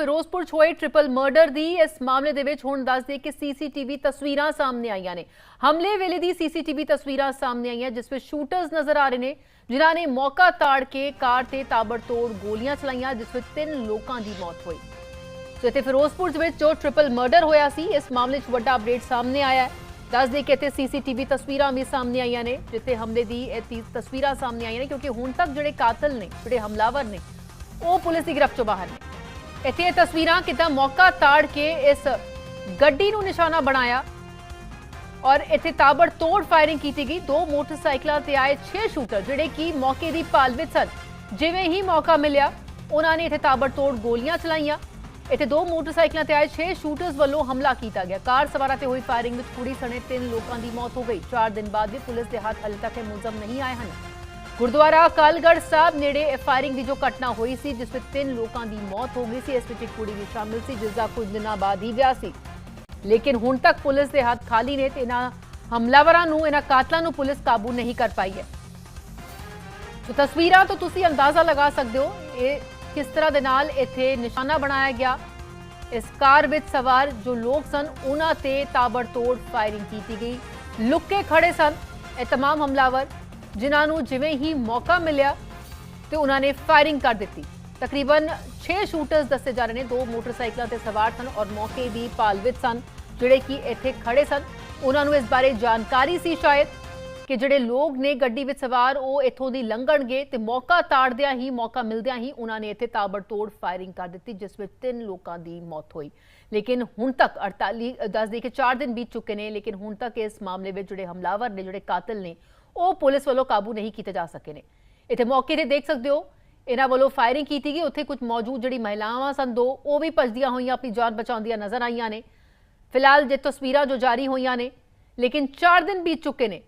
ਫਿਰੋਜ਼ਪੁਰ 'ਚ ਹੋਏ triple murder ਦੀ ਇਸ ਮਾਮਲੇ ਦੇ ਵਿੱਚ ਹੁਣ ਦੱਸ ਦੇ ਕਿ ਸੀਸੀਟੀਵੀ ਤਸਵੀਰਾਂ ਸਾਹਮਣੇ ਆਈਆਂ ਨੇ। ਹਮਲੇ ਵੇਲੇ ਦੀ ਸੀਸੀਟੀਵੀ ਤਸਵੀਰਾਂ ਸਾਹਮਣੇ ਆਈਆਂ, ਜਿਸ ਵਿੱਚ ਸ਼ੂਟਰਸ ਨਜ਼ਰ ਆ ਰਹੇ ਨੇ, ਜਿਨ੍ਹਾਂ ਨੇ ਮੌਕਾ ਤਾੜ ਕੇ ਕਾਰ ਤੇ ਤਾਬੜਤੋੜ ਗੋਲੀਆਂ ਚਲਾਈਆਂ, ਜਿਸ ਵਿੱਚ ਤਿੰਨ ਲੋਕਾਂ ਦੀ ਮੌਤ ਹੋਈ। ਸੋ ਇੱਥੇ ਫਿਰੋਜ਼ਪੁਰ ਦੇ ਵਿੱਚ ਜੋ ਟ੍ਰਿਪਲ ਮਰਡਰ ਹੋਇਆ ਸੀ, ਇਸ ਮਾਮਲੇ 'ਚ ਵੱਡਾ ਅਪਡੇਟ ਸਾਹਮਣੇ ਆਇਆ ਹੈ। ਦੱਸ ਦੇ ਕਿ ਇੱਥੇ ਸੀਸੀਟੀਵੀ ਤਸਵੀਰਾਂ ਵੀ ਸਾਹਮਣੇ ਆਈਆਂ ਨੇ, ਜਿੱਥੇ ਹਮਲੇ ਦੀ ਇਹ ਤੀ- ਤਸਵੀਰਾਂ ਸਾਹਮਣੇ ਆਈਆਂ ਨੇ, ਕਿਉਂਕਿ ਹੁਣ ਤੱਕ ਜਿਹੜੇ ਕਾਤਲ ਨੇ, ਜਿਹੜੇ ਹਮਲਾਵਰ ਨੇ, ਉਹ ਪੁਲਿਸ ਦੀ ਗ੍ਰਿਫਤ ਚੋਂ ਬਾਹਰ ਨੇ। ਇੱਥੇ ਇਹ ਤਸਵੀਰਾਂ ਕਿਤਾ ਮੌਕਾ ਤਾੜ ਕੇ ਇਸ ਗੱਡੀ ਨੂੰ ਨਿਸ਼ਾਨਾ ਬਣਾਇਆ ਔਰ ਇੱਥੇ ਤਾਬੜ ਤੋੜ ਫਾਇਰਿੰਗ ਕੀਤੀ ਗਈ। ਦੋ ਮੋਟਰਸਾਈਕਲਾਂ ਤੇ ਆਏ 6 ਸ਼ੂਟਰ, ਜਿਹੜੇ ਕਿ ਮੌਕੇ ਦੀ ਭਾਲ ਵਿੱਚ ਸਨ। ਜਿਵੇਂ ਹੀ ਮੌਕਾ ਮਿਲਿਆ, ਉਹਨਾਂ ਨੇ ਇੱਥੇ ਤਾਬੜ ਤੋੜ ਗੋਲੀਆਂ ਚਲਾਈਆਂ। ਇੱਥੇ ਦੋ ਮੋਟਰਸਾਈਕਲਾਂ ਤੇ ਆਏ 6 ਸ਼ੂਟਰਸ ਵੱਲੋਂ ਹਮਲਾ ਕੀਤਾ ਗਿਆ। ਕਾਰ ਸਵਾਰਾਂ ਤੇ ਹੋਈ ਫਾਇਰਿੰਗ ਵਿੱਚ ਕੁੜੀ ਸਣੇ ਤਿੰਨ ਲੋਕਾਂ ਦੀ ਮੌਤ ਹੋ ਗਈ। 4 ਦਿਨ ਬਾਅਦ ਵੀ ਪੁਲਿਸ ਦੇ ਹੱਥ ਹਲੇ ਤੱਕ ਇਹ ਮੁਲਜ਼ਮ ਨਹੀਂ ਆਏ ਹਨ। ਗੁਰਦੁਆਰਾ ਅਕਾਲਗੜ੍ਹ ਸਾਹਿਬ ਨੇੜੇ ਇਹ ਫਾਇਰਿੰਗ ਦੀ ਜੋ ਘਟਨਾ ਹੋਈ ਸੀ ਜਿਸ ਵਿੱਚ ਤਿੰਨ ਲੋਕਾਂ ਦੀ ਮੌਤ ਹੋ ਗਈ ਸੀ ਇਸ ਵਿੱਚ ਇੱਕ ਕੁੜੀ ਵੀ ਸ਼ਾਮਿਲ ਸੀ ਜਿਸ ਦਾ ਕੁਝ ਦਿਨਾਂ ਬਾਅਦ ਹੀ ਵਿਆਹ ਸੀ ਲੇਕਿਨ ਹੁਣ ਤੱਕ ਪੁਲਿਸ ਦੇ ਹੱਥ ਖਾਲੀ ਨੇ ਤੇ ਇਹਨਾਂ ਹਮਲਾਵਰਾਂ ਨੂੰ ਇਹਨਾਂ ਕਾਤਲਾਂ ਨੂੰ ਪੁਲਿਸ ਕਾਬੂ ਨਹੀਂ ਕਰ ਪਾਈ ਹੈ ਸੋ ਤਸਵੀਰਾਂ ਤੋਂ ਤੁਸੀਂ ਅੰਦਾਜ਼ਾ ਲਗਾ ਸਕਦੇ ਹੋ ਇਹ ਕਿਸ ਤਰ੍ਹਾਂ ਦੇ ਨਾਲ ਇੱਥੇ ਨਿਸ਼ਾਨਾ ਬਣਾਇਆ ਗਿਆ ਇਸ ਕਾਰ ਵਿੱਚ ਸਵਾਰ ਜੋ ਲੋਕ ਸਨ ਉਹਨਾਂ ਤੇ ਤਾਬੜਤੋੜ ਫਾਇਰਿੰਗ ਕੀਤੀ ਗਈ ਲੁੱਕੇ ਖੜੇ ਸਨ ਇਹ तमाम ਹਮਲਾਵਰ ਜਿਨ੍ਹਾਂ ਨੂੰ ਜਿਵੇਂ ਹੀ ਮੌਕਾ ਮਿਲਿਆ ਤੇ ਉਹਨਾਂ ਨੇ ਫਾਇਰਿੰਗ ਕਰ ਦਿੱਤੀ। ਤਕਰੀਬਨ 6 ਸ਼ੂਟਰਸ ਦੱਸੇ ਜਾ ਰਹੇ ਨੇ, ਦੋ ਮੋਟਰਸਾਈਕਲਾਂ ਤੇ ਸਵਾਰ ਸਨ ਔਰ ਮੌਕੇ ਦੀ ਭਾਲ ਵਿੱਚ ਸਨ, ਜਿਹੜੇ ਕਿ ਇੱਥੇ ਖੜੇ ਸਨ। ਉਹਨਾਂ ਨੂੰ ਇਸ ਬਾਰੇ ਜਾਣਕਾਰੀ ਸੀ ਸ਼ਾਇਦ ਕਿ ਜਿਹੜੇ ਲੋਕ ਨੇ ਗੱਡੀ ਵਿੱਚ ਸਵਾਰ, ਉਹ ਇੱਥੋਂ ਦੀ ਲੰਘਣਗੇ ਤੇ ਮੌਕਾ ਤਾੜਦਿਆਂ ਹੀ, ਮੌਕਾ ਮਿਲਦਿਆਂ ਹੀ ਉਹਨਾਂ ਨੇ ਇੱਥੇ ਤਾਬੜਤੋੜ ਫਾਇਰਿੰਗ ਕਰ ਦਿੱਤੀ, ਜਿਸ ਵਿੱਚ ਤਿੰਨ ਲੋਕਾਂ ਦੀ ਮੌਤ ਹੋਈ। ਲੇਕਿਨ ਹੁਣ ਤੱਕ 48 ਦੱਸ ਦੇ ਕਿ 4 ਦਿਨ ਬੀਤ ਚੁੱਕੇ ਨੇ, ਲੇਕਿਨ ਹੁਣ ਤੱਕ ਇਸ ਮਾਮਲੇ ਵਿੱਚ ਜਿਹੜੇ ਹਮਲਾਵਰ ਨੇ, ਜਿਹੜੇ ਕਾਤਲ ਨੇ ਉਹ ਪੁਲਿਸ ਵੱਲੋਂ ਕਾਬੂ ਨਹੀਂ ਕੀਤੇ ਜਾ ਸਕੇ ਨੇ। ਇੱਥੇ ਮੌਕੇ ਤੇ ਦੇਖ ਸਕਦੇ ਹੋ, ਇਹਨਾਂ ਵੱਲੋਂ ਫਾਇਰਿੰਗ ਕੀਤੀ ਗਈ। ਉੱਥੇ ਕੁਝ ਮੌਜੂਦ ਜਿਹੜੀ ਮਹਿਲਾਵਾਂ ਸਨ ਦੋ, ਉਹ ਵੀ ਭੱਜਦੀਆਂ ਹੋਈਆਂ, ਆਪਣੀ ਜਾਨ ਬਚਾਉਂਦੀਆਂ ਨਜ਼ਰ ਆਈਆਂ ਨੇ। ਫਿਲਹਾਲ ਜੇ ਤਸਵੀਰਾਂ ਜੋ ਜਾਰੀ ਹੋਈਆਂ ਨੇ, ਲੇਕਿਨ 4 ਦਿਨ ਬੀਤ ਚੁੱਕੇ ਨੇ।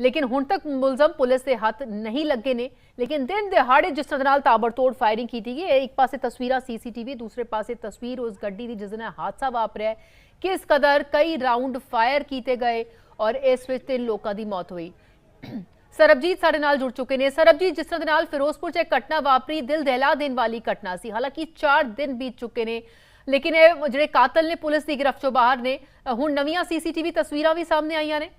ਲੇਕਿਨ ਹੁਣ ਤੱਕ ਮੁਲਜ਼ਮ ਪੁਲਿਸ ਦੇ ਹੱਥ ਨਹੀਂ ਲੱਗੇ ਨੇ। ਲੇਕਿਨ ਦਿਨ ਦਿਹਾੜੇ ਜਿਸ ਤਰ੍ਹਾਂ ਨਾਲ ਤਾਬੜਤੋੜ ਫਾਇਰਿੰਗ ਕੀਤੀ ਗਈ, ਇਹ ਇੱਕ ਪਾਸੇ ਤਸਵੀਰਾਂ ਸੀਸੀਟੀਵੀ, ਦੂਸਰੇ ਪਾਸੇ ਤਸਵੀਰ ਉਸ ਗੱਡੀ ਦੀ ਜਿਸ ਨਾਲ ਹਾਦਸਾ ਵਾਪਰਿਆ ਕਿਸ ਕਦਰ ਕਈ ਰਾਉਂਡ ਫਾਇਰ ਕੀਤੇ ਗਏ ਔਰ ਇਸ ਵਿੱਚ ਤਿੰਨ ਲੋਕਾਂ ਦੀ ਮੌਤ ਹੋਈ। ਸਰਬਜੀਤ ਸਾਡੇ ਨਾਲ ਜੁੜ ਚੁੱਕੇ ਨੇ। ਸਰਬਜੀਤ, ਜਿਸ ਤਰ੍ਹਾਂ ਦੇ ਨਾਲ ਫਿਰੋਜ਼ਪੁਰ 'ਚ ਇੱਕ ਘਟਨਾ ਵਾਪਰੀ, ਦਿਲ ਦਹਿਲਾ ਦੇਣ ਵਾਲੀ ਘਟਨਾ ਸੀ। ਹਾਲਾਂਕਿ 4 ਦਿਨ ਬੀਤ ਚੁੱਕੇ ਨੇ, ਲੇਕਿਨ ਇਹ ਜਿਹੜੇ ਕਾਤਲ ਨੇ, ਪੁਲਿਸ ਦੀ ਗ੍ਰਿਫਤ ਚੋਂ ਬਾਹਰ ਨੇ। ਹੁਣ ਨਵੀਆਂ ਸੀਸੀਟੀਵੀ ਤਸਵੀਰਾਂ ਵੀ ਸਾਹਮਣੇ ਆਈਆਂ ਨੇ।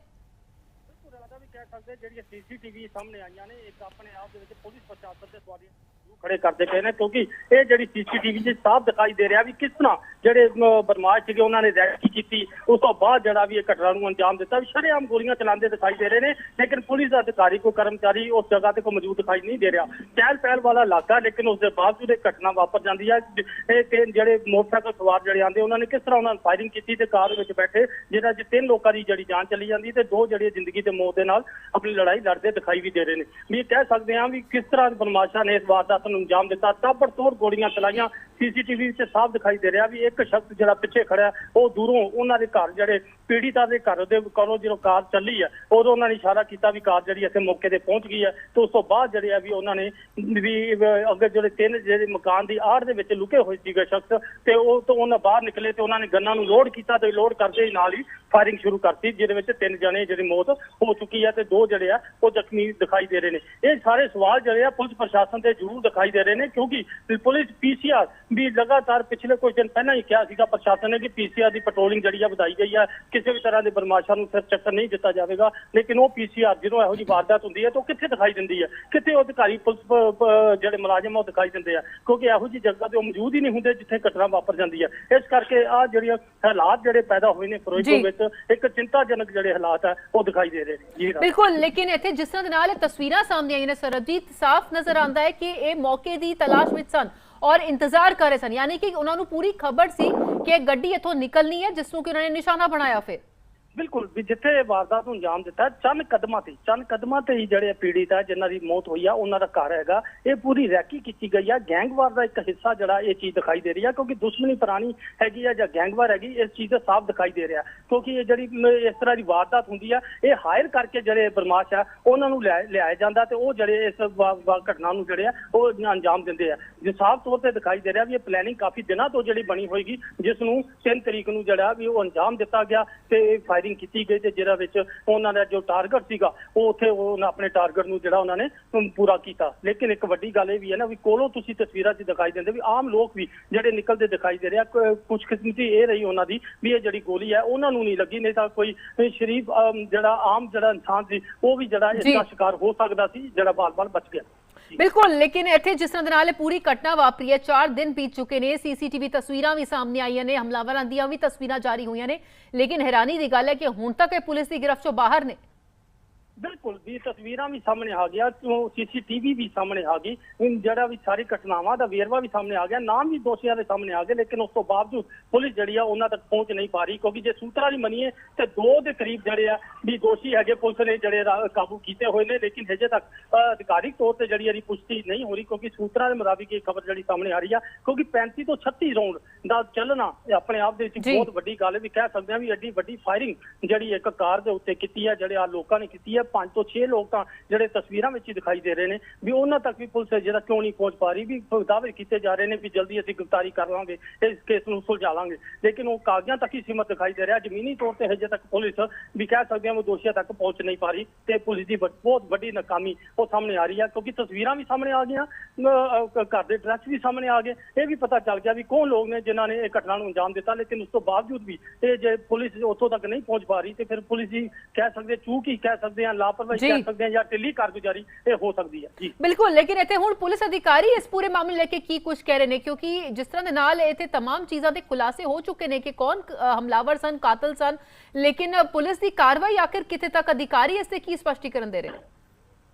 ਕਹਿ ਸਕਦੇ ਜਿਹੜੀਆਂ ਸੀਸੀਟੀਵੀ ਸਾਹਮਣੇ ਆਈਆਂ ਨੇ ਇੱਕ ਆਪਣੇ ਆਪ ਦੇ ਵਿੱਚ ਪੁਲਿਸ ਪ੍ਰਸ਼ਾਸਨ ਦੇ ਸਵਾਲੀਆ ਖੜੇ ਕਰਦੇ ਪਏ ਨੇ ਕਿਉਂਕਿ ਇਹ ਜਿਹੜੀ ਸੀਸੀਟੀਵੀ ਚ ਸਾਫ਼ ਦਿਖਾਈ ਦੇ ਰਿਹਾ ਵੀ ਕਿਸ ਤਰ੍ਹਾਂ ਜਿਹੜੇ ਅਮ, ਬਦਮਾਸ਼ ਸੀਗੇ ਉਹਨਾਂ ਨੇ ਰੈਕੀ ਕੀਤੀ। ਉਸ ਤੋਂ ਬਾਅਦ ਜਿਹੜਾ ਵੀ ਇਹ ਘਟਨਾ ਨੂੰ ਅੰਜਾਮ ਦਿੱਤਾ ਵੀ ਸ਼ਰੇਆਮ ਗੋਲੀਆਂ ਚਲਾਉਂਦੇ ਦਿਖਾਈ ਦੇ ਰਹੇ ਨੇ ਲੇਕਿਨ ਪੁਲਿਸ ਦਾ ਅਧਿਕਾਰੀ ਕੋਈ ਕਰਮਚਾਰੀ ਉਸ ਜਗ੍ਹਾ ਤੇ ਕੋਈ ਮੌਜੂਦ ਦਿਖਾਈ ਨਹੀਂ ਦੇ ਰਿਹਾ। ਚਹਿਲ ਪਹਿਲ ਵਾਲਾ ਇਲਾਕਾ ਲੇਕਿਨ ਉਸ ਦੇ ਬਾਵਜੂਦ ਇਹ ਘਟਨਾ ਵਾਪਰ ਜਾਂਦੀ ਹੈ। ਇਹ ਤਿੰਨ ਜਿਹੜੇ ਮੋਟਰਸਾਈਕਲ ਸਵਾਰ ਜਿਹੜੇ ਆਂਦੇ ਉਹਨਾਂ ਨੇ ਕਿਸ ਤਰ੍ਹਾਂ ਉਹਨਾਂ ਨੂੰ ਫਾਇਰਿੰਗ ਕੀਤੀ ਤੇ ਕਾਰ ਵਿੱਚ ਬੈਠੇ ਜਿਹਨਾਂ ਚ ਤਿੰਨ ਲੋਕਾਂ ਦੀ ਜਿਹੜੀ ਜਾਨ ਚਲੀ ਜਾਂਦੀ ਤੇ ਦੋ ਜਿਹੜੇ ਜ਼ਿੰਦਗੀ ਤੇ ਮੌਤ ਦੇ ਨਾਲ ਆਪਣੀ ਲੜਾਈ ਲੜਦੇ ਦਿਖਾਈ ਵੀ ਦੇ ਰਹੇ ਨੇ। ਵੀ ਕਹਿ ਸਕਦੇ ਹਾਂ ਵੀ ਕਿਸ ਤਰ੍ਹਾਂ ਬਦਮਾਸ਼ਾਂ ਨੇ ਇਸ ਵਾਰਦਾਤ ਨੂੰ ਅੰਜਾਮ ਦਿੱਤਾ। ਤਾਬੜਤੋੜ ਗੋਲੀਆਂ ਚਲਾਈਆਂ, ਸੀਸੀਟੀਵੀ ਵਿੱਚ ਸਾਫ਼ ਦਿਖਾਈ ਦੇ ਰਿਹਾ ਵੀ ਇੱਕ ਸ਼ਖਸ ਜਿਹੜਾ ਪਿੱਛੇ ਖੜਿਆ, ਉਹ ਦੂਰੋਂ ਉਹਨਾਂ ਦੇ ਘਰ ਜਿਹੜੇ ਪੀੜਿਤਾ ਦੇ ਘਰ ਦੇ ਕੋਲੋਂ ਜਦੋਂ ਕਾਰ ਚੱਲੀ ਹੈ ਉਦੋਂ ਉਹਨਾਂ ਨੇ ਇਸ਼ਾਰਾ ਕੀਤਾ ਵੀ ਕਾਰ ਜਿਹੜੀ ਇੱਥੇ ਮੌਕੇ ਤੇ ਪਹੁੰਚ ਗਈ ਹੈ ਤੇ ਉਸ ਤੋਂ ਬਾਅਦ ਜਿਹੜੇ ਆ ਵੀ ਉਹਨਾਂ ਨੇ ਵੀ ਅੱਗੇ ਜਿਹੜੇ ਤਿੰਨ ਜਿਹੜੇ ਮਕਾਨ ਦੀ ਆੜ ਦੇ ਵਿੱਚ ਲੁਕੇ ਹੋਏ ਸੀਗੇ ਸ਼ਖਸ ਤੇ ਉਹ ਤੋਂ ਉਹਨਾਂ ਬਾਹਰ ਨਿਕਲੇ ਤੇ ਉਹਨਾਂ ਨੇ ਗੰਨਾਂ ਨੂੰ ਲੋਡ ਕੀਤਾ ਤੇ ਲੋਡ ਕਰਦੇ ਹੀ ਨਾਲ ਹੀ ਫਾਇਰਿੰਗ ਸ਼ੁਰੂ ਕਰਤੀ, ਜਿਹਦੇ ਵਿੱਚ ਤਿੰਨ ਜਣੇ ਜਿਹੜੀ ਮੌਤ ਹੋ ਚੁੱਕੀ ਹੈ ਤੇ ਦੋ ਜਿਹੜੇ ਆ ਉਹ ਜ਼ਖਮੀ ਦਿਖਾਈ ਦੇ ਰਹੇ ਨੇ। ਇਹ ਸਾਰੇ ਸਵਾਲ ਜਿਹੜੇ ਆ ਪੁਲਿਸ ਪ੍ਰਸ਼ਾਸਨ ਤੇ ਜ਼ਰੂਰ ਦਿਖਾਈ ਦੇ ਰਹੇ ਨੇ ਕਿਉਂਕਿ ਪੁਲਿਸ ਪੀਸੀਆਰ ਵੀ ਲਗਾਤਾਰ ਪਿਛਲੇ ਕੁਝ ਦਿਨ ਪਹਿਲਾਂ ਹੀ ਕਿਹਾ ਸੀਗਾ ਪ੍ਰਸ਼ਾਸਨ ਨੇ ਕਿ ਪੀਸੀਆਰ ਦੀ ਪੈਟਰੋਲਿੰਗ ਜਿਹੜੀ ਆ ਵਧਾਈ ਗਈ ਹੈ ਕਿਸੇ ਵੀ ਤਰ੍ਹਾਂ ਦੇ ਬਦਮਾਸ਼ਾਂ ਨੂੰ ਸਿਰ ਚੱਕਰ ਨਹੀਂ ਦਿੱਤਾ ਜਾਵੇਗਾ ਲੇਕਿਨ ਉਹ ਪੀਸੀਆਰ ਜਦੋਂ ਇਹੋ ਜਿਹੀ ਵਾਰਦਾਤ ਹੁੰਦੀ ਹੈ ਤਾਂ ਉਹ ਕਿੱਥੇ ਦਿਖਾਈ ਦਿੰਦੀ ਹੈ ਕਿੱਥੇ ਉਹ ਅਧਿਕਾਰੀ ਪੁਲਿਸ ਜਿਹੜੇ ਮੁਲਾਜ਼ਮ ਆ ਉਹ ਦਿਖਾਈ ਦਿੰਦੇ ਆ? ਕਿਉਂਕਿ ਇਹੋ ਜਿਹੀ ਜਗ੍ਹਾ ਤੇ ਉਹ ਮੌਜੂਦ ਹੀ ਨਹੀਂ ਹੁੰਦੇ ਜਿੱਥੇ ਘਟਨਾ ਵਾਪਰ ਜਾਂਦੀ ਹੈ ਇਸ ਕਰਕੇ ਆ ਜਿਹੜੀਆਂ ਹਾਲਾਤ ਜਿਹੜੇ ਪੈਦਾ ਹੋਏ ਨੇ। ਫਿਰੋਜ਼ਪੁਰ ਵਿੱਚ ਇੱਕ ਚਿੰਤਾਜਨਕ ਜਿਹੜੇ ਹਾਲਾਤ ਆ ਉਹ ਦਿਖਾਈ ਦੇ ਰਹੇ ਨੇ। ਜੀ। ਬਿਲਕੁਲ, ਲੇਕਿਨ ਇੱਥੇ ਜਿਸ ਤਰ੍ਹਾਂ ਦੇ ਨਾਲ ਇਹ ਤਸਵੀਰਾਂ ਸਾਹਮਣੇ ਆਈਆਂ ਨੇ, ਸਰਬਜੀਤ, ਸਾਫ਼ ਨਜ਼ਰ ਆਉਂਦਾ ਹੈ ਕਿ ਇਹ ਮੌਕੇ ਦੀ ਤਲਾਸ਼ ਵਿੱਚ ਸਨ ਔਰ ਇੰਤਜ਼ਾਰ ਕਰ ਰਹੇ ਸਨ। ਯਾਨੀ ਕਿ ਉਹਨਾਂ ਨੂੰ ਪੂਰੀ ਖਬਰ ਸੀ ਕਿ ਇਹ ਗੱਡੀ ਇੱਥੋਂ ਨਿਕਲਣੀ ਹੈ, ਜਿਸ ਨੂੰ ਕਿ ਉਹਨਾਂ ਨੇ ਨਿਸ਼ਾਨਾ ਬਣਾਇਆ ਫਿਰ। ਬਿਲਕੁਲ, ਵੀ ਜਿੱਥੇ ਇਹ ਵਾਰਦਾਤ ਨੂੰ ਅੰਜਾਮ ਦਿੱਤਾ, ਚੰਨ ਕਦਮਾਂ ਤੇ, ਚੰਨ ਕਦਮਾਂ ਤੇ ਹੀ ਜਿਹੜੇ ਪੀੜਿਤ ਆ, ਜਿਨ੍ਹਾਂ ਦੀ ਮੌਤ ਹੋਈ ਆ, ਉਹਨਾਂ ਦਾ ਘਰ ਹੈਗਾ। ਇਹ ਪੂਰੀ ਰੈਕੀ ਕੀਤੀ ਗਈ ਆ। ਗੈਂਗਵਾਰ ਦਾ ਇੱਕ ਹਿੱਸਾ ਜਿਹੜਾ ਇਹ ਚੀਜ਼ ਦਿਖਾਈ ਦੇ ਰਹੀ ਆ, ਕਿਉਂਕਿ ਦੁਸ਼ਮਣੀ ਪੁਰਾਣੀ ਹੈਗੀ ਆ ਜਾਂ ਗੈਂਗਵਾਰ ਹੈਗੀ, ਇਸ ਚੀਜ਼ ਦਾ ਸਾਫ਼ ਦਿਖਾਈ ਦੇ ਰਿਹਾ। ਕਿਉਂਕਿ ਇਹ ਜਿਹੜੀ ਇਸ ਤਰ੍ਹਾਂ ਦੀ ਵਾਰਦਾਤ ਹੁੰਦੀ ਆ, ਇਹ ਹਾਇਰ ਕਰਕੇ ਜਿਹੜੇ ਬਰਮਾਸ਼ ਆ, ਉਹਨਾਂ ਨੂੰ ਲਿਆ- ਲਿਆਇਆ ਜਾਂਦਾ ਤੇ ਉਹ ਜਿਹੜੇ ਇਸ ਘਟਨਾ ਨੂੰ ਜਿਹੜੇ ਆ, ਉਹ ਅੰਜਾਮ ਦਿੰਦੇ ਆ। ਜੇ ਸਾਫ਼ ਤੌਰ ਤੇ ਦਿਖਾਈ ਦੇ ਰਿਹਾ ਵੀ ਇਹ ਪਲੈਨਿੰਗ ਕਾਫੀ ਦਿਨਾਂ ਤੋਂ ਜਿਹੜੀ ਬਣੀ ਹੋਏਗੀ, ਜਿਸ ਨੂੰ 3 ਤਰੀਕ ਨੂੰ ਜਿਹੜਾ ਵੀ ਉਹ ਅੰਜਾਮ ਦਿੱਤਾ ਗਿਆ ਤੇ ਫਾਇਰਿੰਗ ਫਾਇਰਿੰਗ ਕੀਤੀ ਗਈ ਤੇ ਜਿਹਦੇ ਵਿੱਚ ਉਹਨਾਂ ਦਾ ਜੋ ਟਾਰਗੇਟ ਸੀਗਾ ਉਹ ਉੱਥੇ ਉਹਨਾਂ ਆਪਣੇ ਟਾਰਗੇਟ ਨੂੰ ਜਿਹੜਾ ਉਹਨਾਂ ਨੇ ਪੂਰਾ ਕੀਤਾ ਲੇਕਿਨ ਇੱਕ ਵੱਡੀ ਗੱਲ ਇਹ ਵੀ ਹੈ ਨਾ ਵੀ ਕੋਲੋਂ ਤੁਸੀਂ ਤਸਵੀਰਾਂ 'ਚ ਦਿਖਾਈ ਦਿੰਦੇ ਵੀ ਆਮ ਲੋਕ ਵੀ ਜਿਹੜੇ ਨਿਕਲਦੇ ਦਿਖਾਈ ਦੇ ਰਿਹਾ ਕੁਝ ਕਿਸਮਤੀ ਇਹ ਰਹੀ ਉਹਨਾਂ ਦੀ ਵੀ ਇਹ ਜਿਹੜੀ ਗੋਲੀ ਹੈ ਉਹਨਾਂ ਨੂੰ ਨਹੀਂ ਲੱਗੀ ਨਹੀਂ ਤਾਂ ਕੋਈ ਸ਼ਰੀਫ ਜਿਹੜਾ ਆਮ ਜਿਹੜਾ ਇਨਸਾਨ ਸੀ ਉਹ ਵੀ ਜਿਹੜਾ ਇਸ। ਦਾ ਸ਼ਿਕਾਰ ਹੋ ਸਕਦਾ ਸੀ ਜਿਹੜਾ ਬਾਲ-ਬਾਲ ਬਚ ਗਿਆ ਬਿਲਕੁਲ, ਲੇਕਿਨ ਇੱਥੇ ਜਿਸ ਤਰ੍ਹਾਂ ਦੇ ਨਾਲ ਇਹ ਪੂਰੀ ਘਟਨਾ ਵਾਪਰੀ ਹੈ 4 ਦਿਨ ਬੀਤ ਚੁੱਕੇ ਨੇ, ਸੀਸੀਟੀਵੀ ਤਸਵੀਰਾਂ ਵੀ ਸਾਹਮਣੇ ਆਈਆਂ ਨੇ, ਹਮਲਾਵਰਾਂ ਦੀਆਂ ਵੀ ਤਸਵੀਰਾਂ ਜਾਰੀ ਹੋਈਆਂ ਨੇ, ਲੇਕਿਨ ਹੈਰਾਨੀ ਦੀ ਗੱਲ ਹੈ ਕਿ ਹੁਣ ਤੱਕ ਇਹ ਪੁਲਿਸ ਦੀ ਗ੍ਰਿਫਤ ਚੋਂ ਬਾਹਰ ਨੇ। ਬਿਲਕੁਲ ਵੀ ਤਸਵੀਰਾਂ ਵੀ ਸਾਹਮਣੇ ਆ ਗਿਆ ਸੀਸੀਟੀਵੀ ਵੀ ਸਾਹਮਣੇ ਆ ਗਈ ਜਿਹੜਾ ਵੀ ਸਾਰੀ ਘਟਨਾਵਾਂ ਦਾ ਵੇਰਵਾ ਵੀ ਸਾਹਮਣੇ ਆ ਗਿਆ ਨਾਮ ਵੀ ਦੋਸ਼ੀਆਂ ਦੇ ਸਾਹਮਣੇ ਆ ਗਏ ਲੇਕਿਨ ਉਸ ਤੋਂ ਬਾਵਜੂਦ ਪੁਲਿਸ ਜਿਹੜੀ ਆ ਉਹਨਾਂ ਤੱਕ ਪਹੁੰਚ ਨਹੀਂ ਪਾ ਰਹੀ ਕਿਉਂਕਿ ਜੇ ਸੂਤਰਾਂ ਦੀ ਮੰਨੀਏ ਤੇ ਦੋ ਦੇ ਕਰੀਬ ਜਿਹੜੇ ਆ ਵੀ ਦੋਸ਼ੀ ਹੈਗੇ ਪੁਲਿਸ ਨੇ ਜਿਹੜੇ ਕਾਬੂ ਕੀਤੇ ਹੋਏ ਨੇ ਲੇਕਿਨ ਹਜੇ ਤੱਕ ਅਧਿਕਾਰਿਕ ਤੌਰ ਤੇ ਜਿਹੜੀ ਇਹਦੀ ਪੁਸ਼ਟੀ ਨਹੀਂ ਹੋ ਰਹੀ ਕਿਉਂਕਿ ਸੂਤਰਾਂ ਦੇ ਮੁਤਾਬਿਕ ਇਹ ਖਬਰ ਜਿਹੜੀ ਸਾਹਮਣੇ ਆ ਰਹੀ ਆ ਕਿਉਂਕਿ 35 ਤੋਂ 36 ਰੌਂਡ ਦਾ ਚੱਲਣਾ ਇਹ ਆਪਣੇ ਆਪ ਦੇ ਵਿੱਚ। ਬਹੁਤ ਵੱਡੀ ਗੱਲ ਹੈ ਵੀ ਕਹਿ ਸਕਦੇ ਹਾਂ ਵੀ ਐਡੀ ਵੱਡੀ ਫਾਇਰਿੰਗ ਜਿਹੜੀ ਇੱਕ ਕਾਰ ਦੇ ਉੱਤੇ ਕੀਤੀ ਹੈ ਜਿਹੜੇ ਆ ਲੋਕਾਂ ਨੇ ਕੀਤੀ ਹੈ ਪੰਜ ਤੋਂ 6 ਲੋਕ ਤਾਂ ਜਿਹੜੇ ਤਸਵੀਰਾਂ ਵਿੱਚ ਹੀ ਦਿਖਾਈ ਦੇ ਰਹੇ ਨੇ ਵੀ ਉਹਨਾਂ ਤੱਕ ਵੀ ਪੁਲਿਸ ਜਿਹੜਾ ਕਿਉਂ ਨਹੀਂ ਪਹੁੰਚ ਪਾ ਰਹੀ ਵੀ ਦਾਅਵੇ ਕੀਤੇ ਜਾ ਰਹੇ ਨੇ ਵੀ ਜਲਦੀ ਅਸੀਂ ਗ੍ਰਿਫਤਾਰੀ ਕਰ ਲਾਂਗੇ ਇਸ ਕੇਸ ਨੂੰ ਸੁਲਝਾ ਲਾਂਗੇ ਲੇਕਿਨ ਉਹ ਕਾਗਜ਼ਾਂ ਤੱਕ ਹੀ ਸੀਮਤ ਦਿਖਾਈ ਦੇ ਰਿਹਾ ਜ਼ਮੀਨੀ ਤੌਰ ਤੇ ਹਜੇ ਤੱਕ ਪੁਲਿਸ ਵੀ ਕਹਿ ਸਕਦੇ ਹਾਂ ਉਹ ਦੋਸ਼ੀਆਂ ਤੱਕ ਪਹੁੰਚ ਨਹੀਂ ਪਾ ਰਹੀ ਤੇ ਪੁਲਿਸ ਦੀ ਬਹੁਤ ਵੱਡੀ ਨਾਕਾਮੀ ਉਹ ਸਾਹਮਣੇ ਆ ਰਹੀ ਹੈ ਕਿਉਂਕਿ ਤਸਵੀਰਾਂ ਵੀ ਸਾਹਮਣੇ ਆ ਗਈਆਂ ਅਹ, ਘਰ ਦੇ ਡਰੈਸ ਵੀ ਸਾਹਮਣੇ ਆ ਗਏ ਇਹ ਵੀ ਪਤਾ ਚੱਲ ਗਿਆ ਵੀ ਕੌਣ ਲੋਕ ਨੇ ਜਿਨ੍ਹਾਂ ਨੇ ਇਹ ਘਟਨਾ ਨੂੰ ਅੰਜਾਮ ਦਿੱਤਾ ਲੇਕਿਨ ਉਸ ਤੋਂ ਬਾਵਜੂਦ ਵੀ ਇਹ ਜੇ ਪੁਲਿਸ ਉੱਥੋਂ ਤੱਕ ਨਹੀਂ ਪਹੁੰਚ ਪਾ ਰਹੀ ਤੇ ਫਿਰ ਪੁਲਿਸ ਦੀ ਕਹਿ ਸਕਦੇ ਚੂਕ ਹੀ ਕਹਿ ਸਕਦੇ ਹਾਂ ਲਾਪਰਵਾਹੀ ਜੀ। ਕਹਿ ਸਕਦੇ ਹਾਂ ਜਾਂ ਢਿੱਲੀ ਕਾਰਗੁਜ਼ਾਰੀ ਇਹ ਹੋ ਸਕਦੀ ਹੈ ਜੀ ਬਿਲਕੁਲ ਲੇਕਿਨ ਇੱਥੇ ਹੁਣ ਪੁਲਿਸ ਅਧਿਕਾਰੀ ਇਸ ਪੂਰੇ ਮਾਮਲੇ ਲੈ ਕੇ ਕੀ ਕੁਝ ਕਹਿ ਰਹੇ ਨੇ ਕਿਉਂਕਿ ਜਿਸ ਤਰ੍ਹਾਂ ਦੇ ਨਾਲ ਇੱਥੇ तमाम ਚੀਜ਼ਾਂ ਦੇ ਖੁਲਾਸੇ ਹੋ ਚੁੱਕੇ ਨੇ ਕਿ ਕੌਣ ਅ, ਹਮਲਾਵਰ ਸਨ ਕਾਤਲ ਸਨ ਲੇਕਿਨ ਪੁਲਿਸ ਦੀ ਕਾਰਵਾਈ ਆਖਿਰ ਕਿੱਥੇ ਤੱਕ ਅਧਿਕਾਰੀ ਇਸ ਤੇ ਕੀ ਸਪਸ਼ਟੀਕਰਨ ਦੇ ਰਹੇ ਨੇ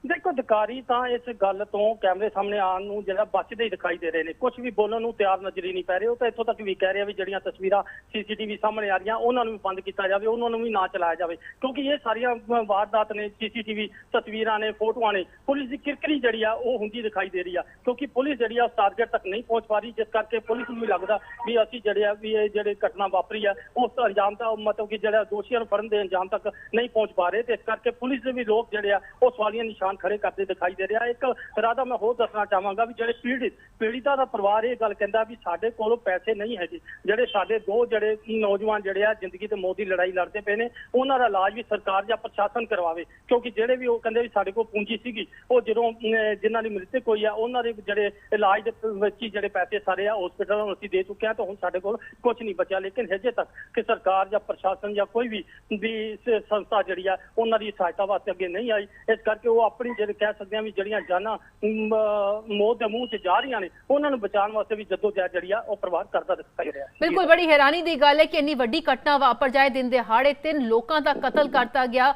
ਦੇਖੋ ਅਧਿਕਾਰੀ ਤਾਂ ਇਸ ਗੱਲ ਤੋਂ ਕੈਮਰੇ ਸਾਹਮਣੇ ਆਉਣ ਨੂੰ ਜਿਹੜਾ ਬਚਦੇ ਹੀ ਦਿਖਾਈ ਦੇ ਰਹੇ ਨੇ। ਕੁਝ ਵੀ ਬੋਲਣ ਨੂੰ ਤਿਆਰ ਨਜ਼ਰ ਹੀ ਨਹੀਂ ਪੈ ਰਹੇ। ਉਹ ਤਾਂ ਇੱਥੋਂ ਤੱਕ ਵੀ ਕਹਿ ਰਿਹਾ ਵੀ ਜਿਹੜੀਆਂ ਤਸਵੀਰਾਂ ਸੀਸੀਟੀਵੀ ਸਾਹਮਣੇ ਆ ਰਹੀਆਂ, ਉਹਨਾਂ ਨੂੰ ਵੀ ਬੰਦ ਕੀਤਾ ਜਾਵੇ, ਉਹਨਾਂ ਨੂੰ ਵੀ ਨਾ ਚਲਾਇਆ ਜਾਵੇ। ਕਿਉਂਕਿ ਇਹ ਸਾਰੀਆਂ ਵਾਰਦਾਤ ਨੇ, ਸੀਸੀਟੀਵੀ ਤਸਵੀਰਾਂ ਨੇ, ਫੋਟੋਆਂ ਨੇ, ਪੁਲਿਸ ਦੀ ਕਿਰਕਰੀ ਜਿਹੜੀ ਆ, ਉਹ ਹੁੰਦੀ ਦਿਖਾਈ ਦੇ ਰਹੀ ਆ। ਕਿਉਂਕਿ ਪੁਲਿਸ ਜਿਹੜੀ ਆ, ਉਸ ਟਾਰਗੇਟ ਤੱਕ ਨਹੀਂ ਪਹੁੰਚ ਪਾ ਰਹੀ, ਜਿਸ ਕਰਕੇ ਪੁਲਿਸ ਨੂੰ ਵੀ ਲੱਗਦਾ ਵੀ ਅਸੀਂ ਜਿਹੜੇ ਆ, ਵੀ ਇਹ ਜਿਹੜੇ ਘਟਨਾ ਵਾਪਰੀ ਆ, ਉਸ ਅੰਜਾਮ ਦਾ ਮਤਲਬ ਕਿ ਜਿਹੜਾ ਦੋਸ਼ੀਆਂ ਨੂੰ ਫੜਨ ਦੇ ਅੰਜਾਮ ਤੱਕ ਨਹੀਂ ਪਹੁੰਚ ਪਾ ਰਹੇ। ਤੇ ਇਸ ਕਰਕੇ ਪੁਲਿਸ ਦੇ ਵੀ ਲੋਕ ਜਿਹੜੇ ਆ, ਉਹ ਸਵਾਲੀਆ ਨਿਸ਼ਾਨ ਖੜੇ ਕਰਦੇ ਦਿਖਾਈ ਦੇ ਰਿਹਾ। ਇੱਕ ਰਾਦਾ ਮੈਂ ਹੋਰ ਦੱਸਣਾ ਚਾਹਾਂਗਾ ਵੀ ਜਿਹੜੇ ਪੀੜਿਤ ਪੀੜਿਤਾ ਦਾ ਪਰਿਵਾਰ ਇਹ ਗੱਲ ਕਹਿੰਦਾ ਵੀ ਸਾਡੇ ਕੋਲੋਂ ਪੈਸੇ ਨਹੀਂ ਹੈਗੇ। ਜਿਹੜੇ ਸਾਡੇ ਦੋ ਜਿਹੜੇ ਨੌਜਵਾਨ ਜਿਹੜੇ ਆ ਜ਼ਿੰਦਗੀ ਤੇ ਮੌਤ ਦੀ ਲੜਾਈ ਲੜਦੇ ਪਏ ਨੇ ਉਹਨਾਂ ਦਾ ਇਲਾਜ ਵੀ ਸਰਕਾਰ ਜਾਂ ਪ੍ਰਸ਼ਾਸਨ ਕਰਵਾਵੇ। ਕਿਉਂਕਿ ਜਿਹੜੇ ਵੀ ਉਹ ਕਹਿੰਦੇ ਵੀ ਸਾਡੇ ਕੋਲ ਪੂੰਜੀ ਸੀਗੀ ਉਹ ਜਦੋਂ ਅਮ, ਜਿਨ੍ਹਾਂ ਦੀ ਮ੍ਰਿਤਕ ਹੋਈ ਆ ਉਹਨਾਂ ਦੇ ਜਿਹੜੇ ਇਲਾਜ ਦੇ ਵਿੱਚ ਹੀ ਜਿਹੜੇ ਪੈਸੇ ਸਾਰੇ ਆ ਹਸਪੀਟਲ ਨੂੰ ਅਸੀਂ ਦੇ ਚੁੱਕੇ ਆ ਤਾਂ ਹੁਣ ਸਾਡੇ ਕੋਲ ਕੁਝ ਨਹੀਂ ਬਚਿਆ। ਲੇਕਿਨ ਹਜੇ ਤੱਕ ਕਿ ਸਰਕਾਰ ਜਾਂ ਪ੍ਰਸ਼ਾਸਨ ਜਾਂ ਕੋਈ ਵੀ ਵੀ ਸੰਸਥਾ ਜਿਹੜੀ ਆ ਉਹਨਾਂ ਦੀ ਸਹਾਇਤਾ ਵਾਸਤੇ ਅੱਗੇ ਨਹੀਂ ਆਈ। ਇਸ ਕਰਕੇ ਉਹ ਆਪਣੀ ਜਿਹੜੇ ਕਹਿ ਸਕਦੇ ਆ ਵੀ ਜਿਹੜੀਆਂ ਜਾਨਾਂ ਮੌਤ ਦੇ ਮੂੰਹ 'ਚ ਜਾ ਰਹੀਆਂ ਨੇ, ਉਹਨਾਂ ਨੂੰ ਬਚਾਉਣ ਵਾਸਤੇ ਵੀ ਜਦੋਜਹਿਦ ਜਿਹੜੀ ਆ, ਉਹ ਪਰਿਵਾਰ ਕਰਦਾ ਦਿਖਾਈ ਰਿਹਾ। ਬਿਲਕੁਲ, ਬੜੀ ਹੈਰਾਨੀ ਦੀ ਗੱਲ ਹੈ ਕਿ ਇੰਨੀ ਵੱਡੀ ਘਟਨਾ ਵਾਪਰ ਜਾਏ ਦਿਨ ਦਿਹਾੜੇ ਤਿੰਨ ਲੋਕਾਂ ਦਾ ਕਤਲ ਕਰਤਾ ਗਿਆ।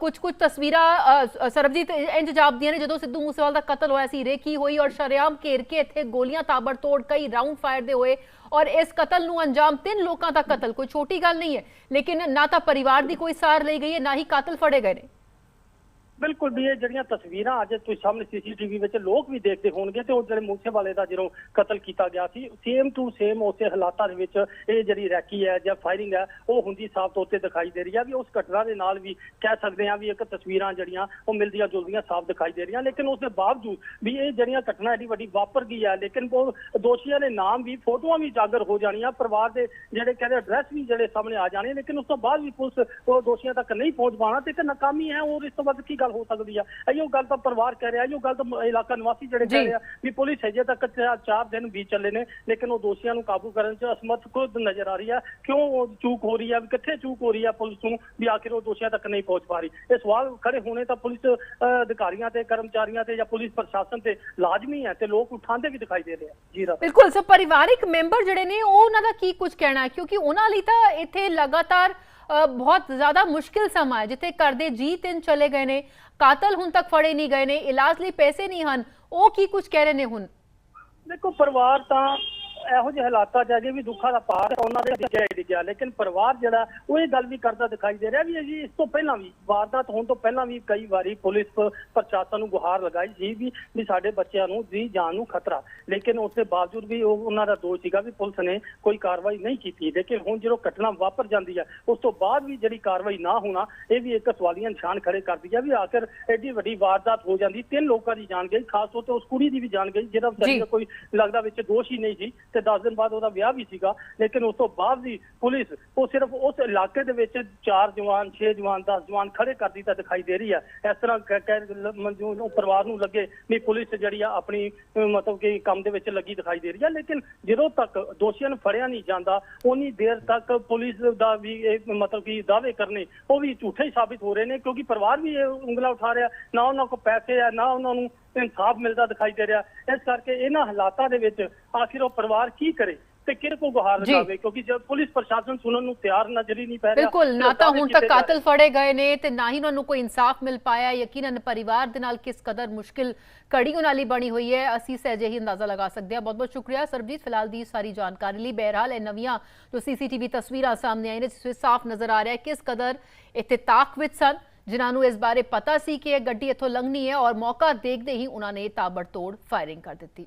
ਕੁਝ ਕੁਝ ਤਸਵੀਰਾਂ ਸਰਬਜੀਤ ਇੰਜ ਜਾਪਦੀਆਂ ਨੇ, ਜਦੋਂ ਸਿੱਧੂ ਮੂਸੇਵਾਲ ਦਾ ਕਤਲ ਹੋਇਆ ਸੀ ਰੇਕੀ ਹੋਈ ਔਰ ਸ਼ਰੇਆਮ ਘੇਰ ਕੇ ਇੱਥੇ ਗੋਲੀਆਂ ਤਾਬੜਤੋੜ ਕਈ ਰਾਉਂਡ ਫਾਇਰ ਦੇ ਹੋਏ ਔਰ ਇਸ ਕਤਲ ਨੂੰ ਅੰਜਾਮ ਤਿੰਨ ਲੋਕਾਂ ਦਾ ਕਤਲ, ਕੋਈ ਛੋਟੀ ਗੱਲ ਨਹੀਂ ਹੈ, ਲੇਕਿਨ ਨਾ ਤਾਂ ਪਰਿਵਾਰ ਦੀ ਕੋਈ ਸਾਰ ਲਈ ਗਈ ਹੈ, ਨਾ ਹੀ ਕਾਤਲ ਫੜੇ ਗਏ ਨੇ। ਬਿਲਕੁਲ ਵੀ ਇਹ ਜਿਹੜੀਆਂ ਤਸਵੀਰਾਂ ਅੱਜ ਤੁਸੀਂ ਸਾਹਮਣੇ ਸੀਸੀਟੀਵੀ ਵਿੱਚ ਲੋਕ ਵੀ ਦੇਖਦੇ ਹੋਣਗੇ ਤੇ ਉਹ ਜਿਹੜੇ ਮੂਸੇ ਵਾਲੇ ਦਾ ਜਦੋਂ ਕਤਲ ਕੀਤਾ ਗਿਆ ਸੀ ਸੇਮ ਟੂ ਸੇਮ ਉਸੇ ਹਾਲਾਤਾਂ ਦੇ ਵਿੱਚ ਇਹ ਜਿਹੜੀ ਰੈਕੀ ਹੈ ਜਾਂ ਫਾਇਰਿੰਗ ਹੈ, ਉਹ ਹੁੰਦੀ ਸਾਫ਼ ਤੌਰ ਤੇ ਦਿਖਾਈ ਦੇ ਰਹੀ ਹੈ। ਵੀ ਉਸ ਘਟਨਾ ਦੇ ਨਾਲ ਵੀ ਕਹਿ ਸਕਦੇ ਹਾਂ ਵੀ ਇੱਕ ਤਸਵੀਰਾਂ ਜਿਹੜੀਆਂ, ਉਹ ਮਿਲਦੀਆਂ ਜੁਲਦੀਆਂ ਸਾਫ਼ ਦਿਖਾਈ ਦੇ ਰਹੀਆਂ। ਲੇਕਿਨ ਉਸ ਦੇ ਬਾਵਜੂਦ ਵੀ ਇਹ ਜਿਹੜੀਆਂ ਘਟਨਾ ਐਡੀ ਵੱਡੀ ਵਾਪਰ ਗਈ ਹੈ, ਲੇਕਿਨ ਉਹ ਦੋਸ਼ੀਆਂ ਦੇ ਨਾਮ ਵੀ, ਫੋਟੋਆਂ ਵੀ ਜਾਗਰ ਹੋ ਜਾਣੀਆਂ, ਪਰਿਵਾਰ ਦੇ ਜਿਹੜੇ ਕਹਿੰਦੇ ਐਡਰੈਸ ਵੀ ਜਿਹੜੇ ਸਾਹਮਣੇ ਆ ਜਾਣੇ, ਲੇਕਿਨ ਉਸ ਤੋਂ ਬਾਅਦ ਵੀ ਪੁਲਿਸ ਉਹ ਦੋਸ਼ੀਆਂ ਤੱਕ ਨਹੀਂ ਪਹੁੰਚ ਪਾਉਣਾ ਤੇ ਇੱਕ ਨਾਕਾਮੀ ਹੈ। ਔਰ ਇਸ ਤੋਂ ਵੱਧ ਕੀ ਗੱਲ ਹੋ ਸਕਦੀ ਆ। ਇਹੋ ਗੱਲ ਤਾਂ ਪਰਿਵਾਰ ਕਹਿ ਰਿਹਾ ਇਹੋ ਗੱਲ ਤਾਂ ਇਲਾਕਾ ਨਿਵਾਸੀ ਜਿਹੜੇ। ਕਹਿ ਰਹੇ ਵੀ ਪੁਲਿਸ ਹਜੇ ਤੱਕ ਚਾ- ਚਾਰ ਦਿਨ ਬੀਤ ਚੱਲੇ ਨੇ ਲੇਕਿਨ ਉਹ ਦੋਸ਼ੀਆਂ ਨੂੰ ਕਾਬੂ ਕਰਨ 'ਚ ਅਸਮਰਥ ਖੁਦ ਨਜ਼ਰ ਆ ਰਹੀ ਆ। ਕਿਉਂ ਉਹ ਚੂਕ ਹੋ ਰਹੀ ਆ ਵੀ ਕਿੱਥੇ ਚੂਕ ਹੋ ਰਹੀ ਆ ਪੁਲਿਸ ਨੂੰ ਵੀ ਆਖਿਰ ਉਹ ਦੋਸ਼ੀਆਂ ਤੱਕ ਨਹੀਂ ਪਹੁੰਚ ਪਾ ਰਹੀ। ਇਹ ਸਵਾਲ ਖੜੇ ਹੋਣੇ ਤਾਂ ਪੁਲਿਸ ਅਧਿਕਾਰੀਆਂ ਤੇ ਕਰਮਚਾਰੀਆਂ ਤੇ ਜਾਂ ਪੁਲਿਸ ਪ੍ਰਸ਼ਾਸਨ ਤੇ ਲਾਜ਼ਮੀ ਹੈ ਤੇ ਲੋਕ ਉਠਾਉਂਦੇ ਵੀ ਦਿਖਾਈ ਦੇ ਰਹੇ ਆ। ਜੀ ਰਾਤ ਬਿਲਕੁਲ ਸੋ ਪਰਿਵਾਰਿਕ ਮੈਂਬਰ ਜਿਹੜੇ ਨੇ ਉਹ ਉਹਨਾਂ ਦਾ ਕੀ ਕੁਝ ਕਹਿਣਾ ਹੈ? ਕਿਉਂਕਿ ਉਹਨਾਂ ਲਈ ਤਾਂ ਇੱਥੇ ਲਗਾਤਾਰ ਬਹੁਤ ਜ਼ਿਆਦਾ ਮੁਸ਼ਕਿਲ ਸਮਾਂ ਹੈ, ਜਿੱਥੇ ਘਰ ਦੇ ਜੀ ਤਿੰਨ ਚਲੇ ਗਏ ਨੇ, ਕਾਤਲ ਹੁਣ ਤੱਕ ਫੜੇ ਨਹੀਂ ਗਏ ਨੇ, ਇਲਾਜ ਲਈ ਪੈਸੇ ਨਹੀਂ ਹਨ, ਉਹ ਕੀ ਕੁਝ ਕਹਿ ਰਹੇ ਨੇ ਹੁਣ? ਦੇਖੋ, ਪਰਿਵਾਰ ਤਾਂ ਇਹੋ ਜਿਹੇ ਹਾਲਾਤਾਂ 'ਚ ਅਜੇ ਵੀ ਦੁੱਖਾਂ ਦਾ ਪਾਰ ਹੈ, ਉਹਨਾਂ ਦੇ ਹੀ ਡਿੱਗਿਆ। ਲੇਕਿਨ ਪਰਿਵਾਰ ਜਿਹੜਾ ਉਹ ਇਹ ਗੱਲ ਵੀ ਕਰਦਾ ਦਿਖਾਈ ਦੇ ਰਿਹਾ ਵੀ ਅਸੀਂ ਇਸ ਤੋਂ ਪਹਿਲਾਂ ਵੀ ਵਾਰਦਾਤ ਹੋਣ ਤੋਂ ਪਹਿਲਾਂ ਵੀ ਕਈ ਵਾਰੀ ਪੁਲਿਸ ਪ੍ਰਸ਼ਾਸਨ ਨੂੰ ਗੁਹਾਰ ਲਗਾਈ ਸੀ ਵੀ ਵੀ ਸਾਡੇ ਬੱਚਿਆਂ ਨੂੰ ਦੀ ਜਾਨ ਨੂੰ ਖਤਰਾ। ਲੇਕਿਨ ਉਸ ਦੇ ਬਾਵਜੂਦ ਵੀ ਉਹ ਉਹਨਾਂ ਦਾ ਦੋਸ਼ ਸੀਗਾ ਵੀ ਪੁਲਿਸ ਨੇ ਕੋਈ ਕਾਰਵਾਈ ਨਹੀਂ ਕੀਤੀ। ਲੇਕਿਨ ਹੁਣ ਜਦੋਂ ਘਟਨਾ ਵਾਪਰ ਜਾਂਦੀ ਹੈ ਉਸ ਤੋਂ ਬਾਅਦ ਵੀ ਜਿਹੜੀ ਕਾਰਵਾਈ ਨਾ ਹੋਣਾ ਇਹ ਵੀ ਇੱਕ ਸਵਾਲੀਆ ਨਿਸ਼ਾਨ ਖੜੇ ਕਰਦੀ ਹੈ ਵੀ ਆਖਿਰ ਐਡੀ ਵੱਡੀ ਵਾਰਦਾਤ ਹੋ ਜਾਂਦੀ। ਤਿੰਨ ਲੋਕਾਂ ਦੀ ਜਾਨ ਗਈ ਖਾਸ ਤੌਰ ਤੇ ਉਸ ਕੁੜੀ ਦੀ ਵੀ ਜਾਨ ਗਈ ਵਿਚਾਰੀ ਜੀ। ਦਾ ਕੋਈ ਲੱਗਦਾ ਵਿੱਚ ਦੋਸ਼ ਹੀ ਨਹੀਂ ਸੀ। ਤੇ 10 ਦਿਨ ਬਾਅਦ ਉਹਦਾ ਵਿਆਹ ਵੀ ਸੀਗਾ, ਲੇਕਿਨ ਉਸ ਤੋਂ ਬਾਅਦ ਵੀ ਪੁਲਿਸ, ਉਹ ਸਿਰਫ ਉਸ ਇਲਾਕੇ ਦੇ ਵਿੱਚ ਚਾਰ ਜਵਾਨ 6 ਜਵਾਨ 10 ਜਵਾਨ ਖੜੇ ਕਰਦੀ ਤਾਂ ਦਿਖਾਈ ਦੇ ਰਹੀ ਹੈ। ਇਸ ਤਰ੍ਹਾਂ ਕਹਿ- ਨੂੰ ਪਰਿਵਾਰ ਨੂੰ ਲੱਗੇ ਵੀ ਪੁਲਿਸ ਜਿਹੜੀ ਆ ਆਪਣੀ ਮਤਲਬ ਕਿ ਕੰਮ ਦੇ ਵਿੱਚ ਲੱਗੀ ਦਿਖਾਈ ਦੇ ਰਹੀ ਹੈ। ਲੇਕਿਨ ਜਦੋਂ ਤੱਕ ਦੋਸ਼ੀਆਂ ਨੂੰ ਫੜਿਆ ਨਹੀਂ ਜਾਂਦਾ ਉਨੀ ਦੇਰ ਤੱਕ ਪੁਲਿਸ ਦਾ ਵੀ ਇਹ ਮਤਲਬ ਕਿ ਦਾਅਵੇ ਕਰਨੇ, ਉਹ ਵੀ ਝੂਠੇ ਹੀ ਸਾਬਿਤ ਹੋ ਰਹੇ ਨੇ, ਕਿਉਂਕਿ ਪਰਿਵਾਰ ਵੀ ਇਹ ਉਂਗਲਾ ਉਠਾ ਰਿਹਾ, ਨਾ ਉਹਨਾਂ ਕੋਲ ਪੈਸੇ ਆ, ਨਾ ਉਹਨਾਂ ਨੂੰ ਇਨਸਾਫ ਮਿਲਦਾ ਦਿਖਾਈ ਦੇ ਰਿਹਾ। ਇਸ ਕਰਕੇ ਇਹਨਾਂ ਹਾਲਾਤਾਂ ਦੇ ਵਿੱਚ ਆਖਿਰ ਉਹ ਪਰਿਵਾਰ ਕੀ ਕਰੇ ਤੇ ਕਿਹੜੇ ਕੋ ਗੁਹਾਰ। ਲਗਾਵੇ? ਕਿਉਂਕਿ ਜਦ ਪੁਲਿਸ ਪ੍ਰਸ਼ਾਸਨ ਸੁਣਨ ਨੂੰ ਤਿਆਰ ਨਜ਼ਰ ਹੀ ਨਹੀਂ ਪੈ ਰਿਹਾ ਬਿਲਕੁਲ ਨਾ ਤਾਂ ਹੁਣ ਤੱਕ। ਕਾਤਲ ਫੜੇ ਗਏ ਨੇ ਤੇ ਨਾ ਹੀ ਉਹਨਾਂ ਨੂੰ ਕੋਈ ਇਨਸਾਫ ਮਿਲ ਪਾਇਆ। ਯਕੀਨਨ ਪਰਿਵਾਰ ਦੇ ਨਾਲ ਕਿਸ ਕਦਰ ਮੁਸ਼ਕਿਲ ਕੜੀ ਉਹਨਾਂ ਲਈ ਬਣੀ ਹੋਈ ਹੈ ਅਸੀਂ ਸਹਿਜੇ ਹੀ ਅੰਦਾਜ਼ਾ ਲਗਾ ਸਕਦੇ ਹਾਂ। ਬਹੁਤ ਬਹੁਤ ਸ਼ੁਕਰੀਆ ਸਰਬਜੀਤ ਫਿਲਹਾਲ ਦੀ ਸਾਰੀ ਜਾਣਕਾਰੀ ਲਈ। ਬਹਿਰਹਾਲ ਇਹ ਨਵੀਆਂ ਜੋ ਸੀਸੀਟੀਵੀ ਤਸਵੀਰਾਂ ਸਾਹਮਣੇ ਆਈਆਂ ਨੇ ਜਿਸ ਵਿੱਚ ਸਾਫ਼ ਨਜ਼ਰ ਆ ਰਿਹਾ ਹੈ ਕਿਸ ਕਦਰ ਇੱਥੇ ਤਾਕ ਵਿੱਚ ਸਨ। ਜਿਨ੍ਹਾਂ ਨੂੰ ਇਸ ਬਾਰੇ ਪਤਾ ਸੀ ਕਿ ਇਹ ਗੱਡੀ ਇੱਥੋਂ ਲੰਘਣੀ ਹੈ ਔਰ ਮੌਕਾ ਦੇਖਦੇ ਹੀ ਉਹਨਾਂ ਨੇ ਤਾਬੜਤੋੜ ਫਾਇਰਿੰਗ ਕਰ ਦਿੱਤੀ।